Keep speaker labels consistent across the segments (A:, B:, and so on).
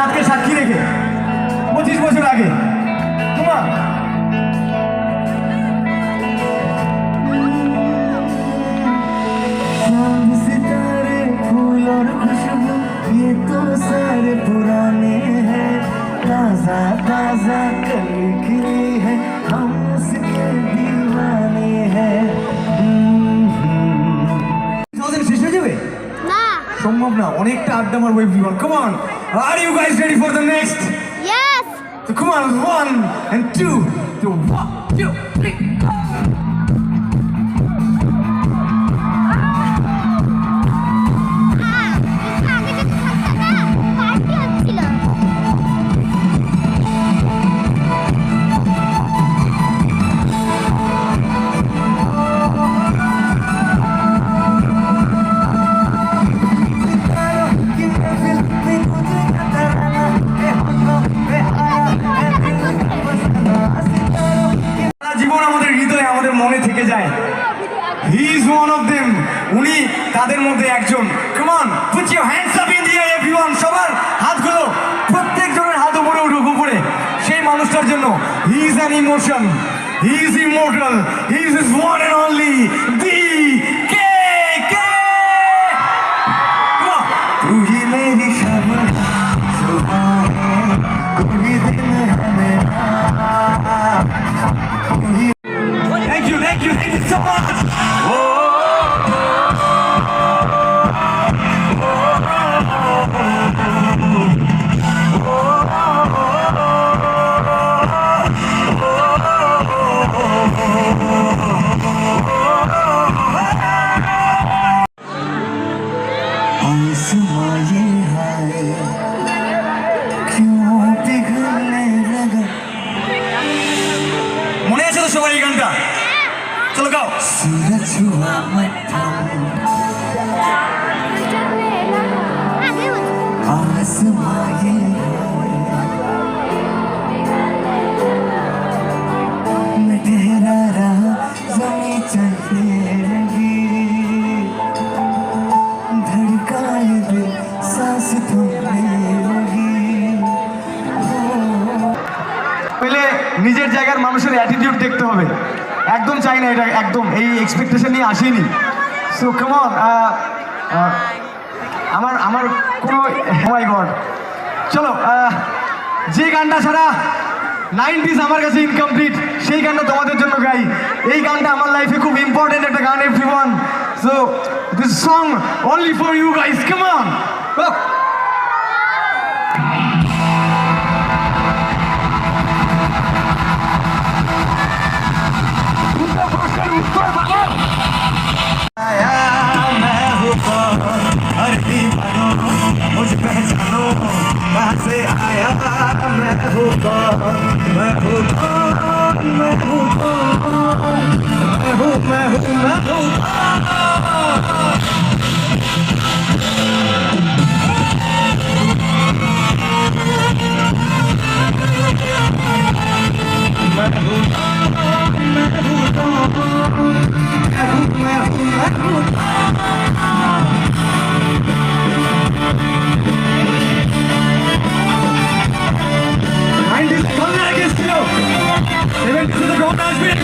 A: চাঁদকে সাক্ষী রেখে পঁচিশ বছর আগে তোমা
B: चांद सितारे फूल और खुशबू ये तो सारे पुराने हैं ताजा ताजा कल खिली है हम उसके दीवाने हैं
A: আমাদের শেষ হয়ে যাবে
C: না
A: সম্ভব না অনেকটা আড্ডা মারবো everyone come Are you guys ready for the next?
C: Yes!
A: So come on, one and two, two, one, two, three, four. তাদের মধ্যে একজন। Come on put hands up in the air everyone সবার হাতগুলো প্রত্যেকজনের হাত উপরে উঠুক, উপরে। সেই মানুষটার জন্য
B: he is an emotion he is immortal he is is one and
A: only নিজের জায়গার মানুষের অ্যাটিটিউড দেখতে হবে। একদম চাই না এটা, একদম। এই এক্সপেকটেশন নিয়ে আসেনি। সো কেমন আমার আমার কোনো মাই গড চলো যে গানটা ছাড়া নাইনটিস আমার কাছে ইনকমপ্লিট সেই গানটা তোমাদের জন্য গাই। এই গানটা আমার লাইফে খুব ইম্পর্টেন্ট একটা গান everyone so this song only for you guys কেমন
B: मैं हूँ कौन मैं हूँ कौन मैं हूँ कौन मैं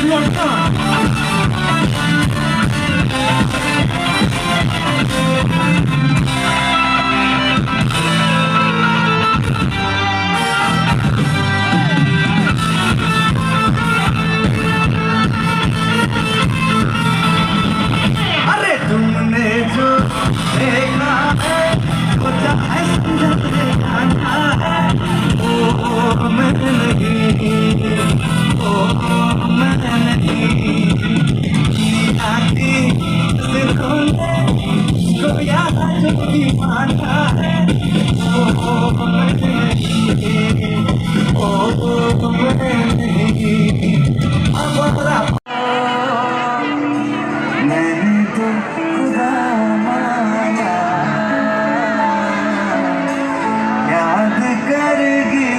B: one time. ergui